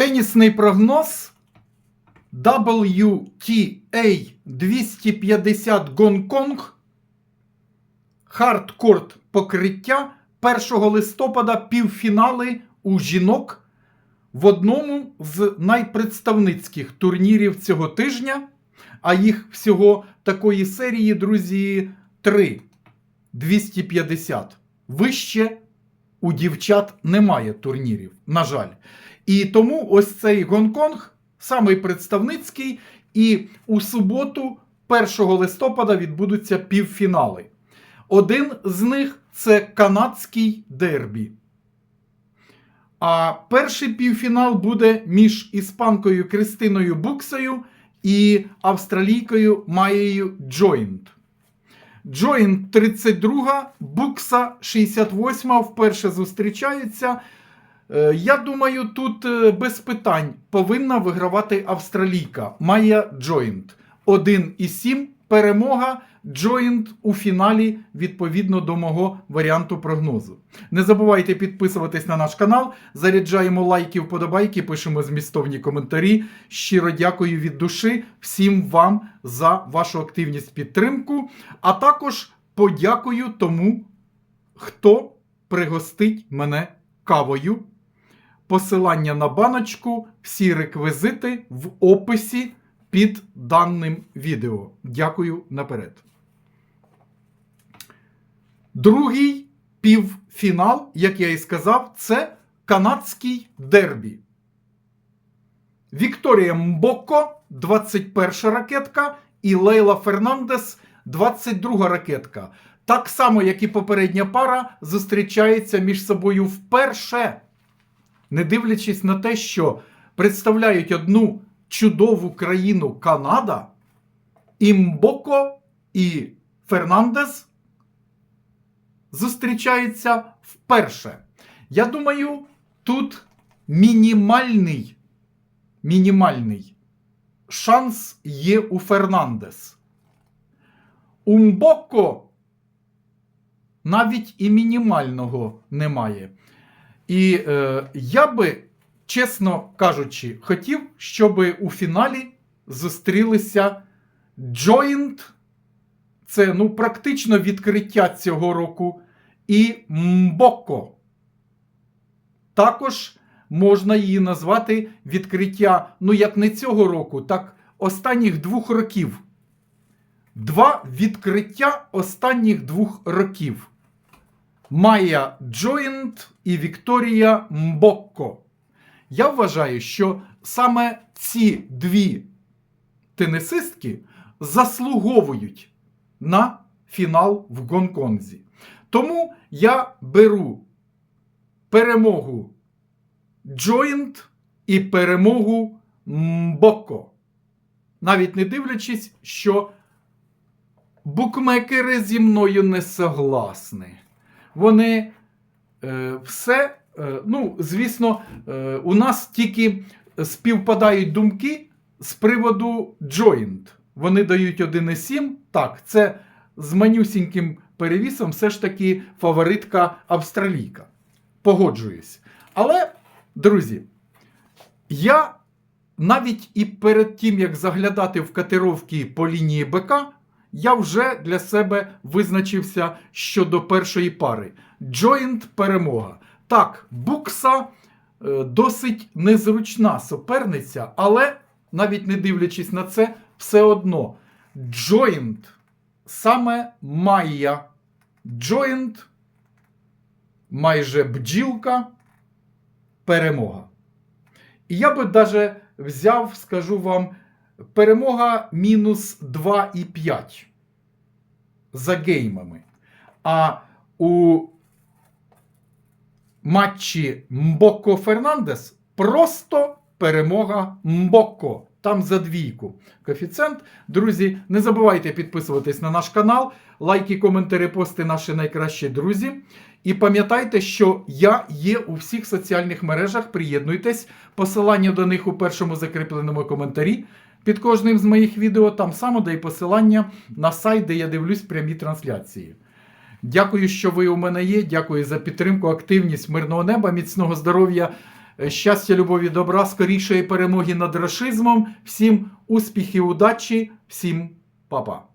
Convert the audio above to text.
Тенісний прогноз WTA 250 Гонконг. Хардкорт покриття 1 листопада півфінали у жінок в одному з найпредставницьких турнірів цього тижня. А їх всього такої серії, друзі, 3. 250. Вище у дівчат немає турнірів, на жаль. І тому ось цей Гонконг самий представницький, і у суботу, 1 листопада, відбудуться півфінали. Один з них це канадський дербі. А перший півфінал буде між іспанкою Кристиною Буксою і австралійкою Маєю Джойнт. Джойнт 32, Букса 68 вперше зустрічаються. Е, Я думаю, тут е, без питань повинна вигравати австралійка Майя Джойнт. 1,7 перемога Джойнт у фіналі відповідно до мого варіанту прогнозу. Не забувайте підписуватись на наш канал, заряджаємо лайки, вподобайки, пишемо змістовні коментарі. Щиро дякую від душі всім вам за вашу активність підтримку. А також подякую тому, хто пригостить мене кавою. Посилання на баночку, всі реквізити в описі під даним відео. Дякую наперед. Другий півфінал, як я і сказав, це канадський дербі. Вікторія Мбоко, 21 ракетка, і Лейла Фернандес, 22 ракетка. Так само, як і попередня пара, зустрічається між собою вперше, не дивлячись на те, що представляють одну чудову країну Канада, і Мбоко і Фернандес зустрічаються вперше. Я думаю, тут мінімальний, мінімальний шанс є у Фернандес. У Мбоко навіть і мінімального немає. І е, я би, чесно кажучи, хотів, щоб у фіналі зустрілися Джойнт, це ну, практично відкриття цього року, і Мбоко. Також можна її назвати відкриття, ну як не цього року, так останніх двох років. Два відкриття останніх двох років. Майя Джойнт і Вікторія Мбокко. Я вважаю, що саме ці дві тенісистки заслуговують на фінал в Гонконзі. Тому я беру перемогу Джойнт і перемогу Мбоко. Навіть не дивлячись, що букмекери зі мною не согласні. Вони е, все, ну, звісно, е, у нас тільки співпадають думки з приводу Joint. Вони дають 1,7. Так, це з манюсіньким перевісом все ж таки фаворитка австралійка. Погоджуюсь. Але, друзі, я навіть і перед тим, як заглядати в катировки по лінії БК, я вже для себе визначився щодо першої пари. Joint перемога. Так, букса е, досить незручна суперниця, але навіть не дивлячись на це, все одно Joint саме Майя. Joint, майже бджілка, перемога. І я би даже взяв, скажу вам, перемога мінус 2,5 за геймами. А у матчі Мбоко Фернандес просто перемога Мбоко. Там за двійку. Коефіцієнт. Друзі, не забувайте підписуватись на наш канал, лайки, коментарі, пости наші найкращі друзі. І пам'ятайте, що я є у всіх соціальних мережах. Приєднуйтесь. Посилання до них у першому закріпленому коментарі. Під кожним з моїх відео там само де і посилання на сайт, де я дивлюсь прямі трансляції. Дякую, що ви у мене є. Дякую за підтримку, активність, мирного неба, міцного здоров'я. Е, Щастя, любові, добра, скорішої перемоги над рашизмом. Всім успіхів, удачі, всім па-па.